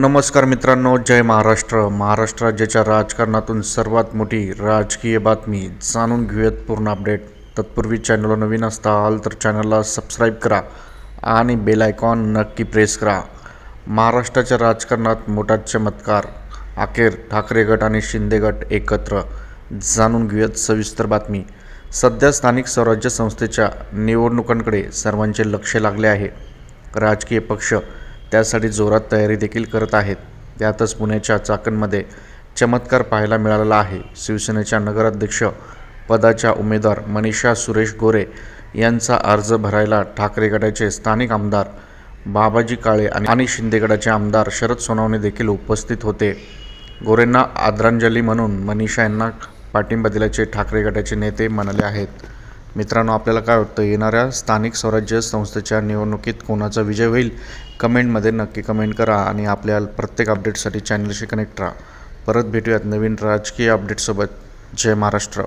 नमस्कार मित्रांनो जय महाराष्ट्र. महाराष्ट्र राज्याच्या राजकारणातून सर्वात मोठी राजकीय बातमी जाणून घेऊयात पूर्ण अपडेट. तत्पूर्वी चॅनलला नवीन असताल तर चॅनलला सबस्क्राईब करा आणि बेल आयकॉन नक्की प्रेस करा. महाराष्ट्राच्या राजकारणात मोठा चमत्कार. अखेर ठाकरे गट आणि शिंदे गट एकत्र. जाणून घेऊयात सविस्तर बातमी. सध्या स्थानिक स्वराज्य संस्थेच्या निवडणुकांकडे सर्वांचे लक्ष लागले आहे. राजकीय पक्ष त्यासाठी जोरात तयारी देखील करत आहेत. त्यातच पुण्याच्या चाकणमध्ये चमत्कार पाहायला मिळालेला आहे. शिवसेनेच्या नगराध्यक्ष पदाच्या उमेदवार मनीषा सुरेश गोरे यांचा अर्ज भरायला ठाकरे गटाचे स्थानिक आमदार बाबाजी काळे आणि शिंदेगडाचे शिंदे गटाचे आमदार शरद सोनवणे देखील उपस्थित होते. गोरेंना आदरांजली म्हणून मनीषा यांना पाठिंबा दिल्याचे ठाकरे गटाचे नेते म्हणाले आहेत. मित्रांनो आपल्याला काय वाटतं? येणाऱ्या स्थानिक स्वराज्य संस्थेच्या निवडणुकीत कोणाचा विजय होईल? कमेंटमध्ये नक्की कमेंट करा आणि आपल्या प्रत्येक अपडेटसाठी चॅनलशी कनेक्ट राहा. परत भेटूयात नवीन राजकीय अपडेटसोबत. जय महाराष्ट्र.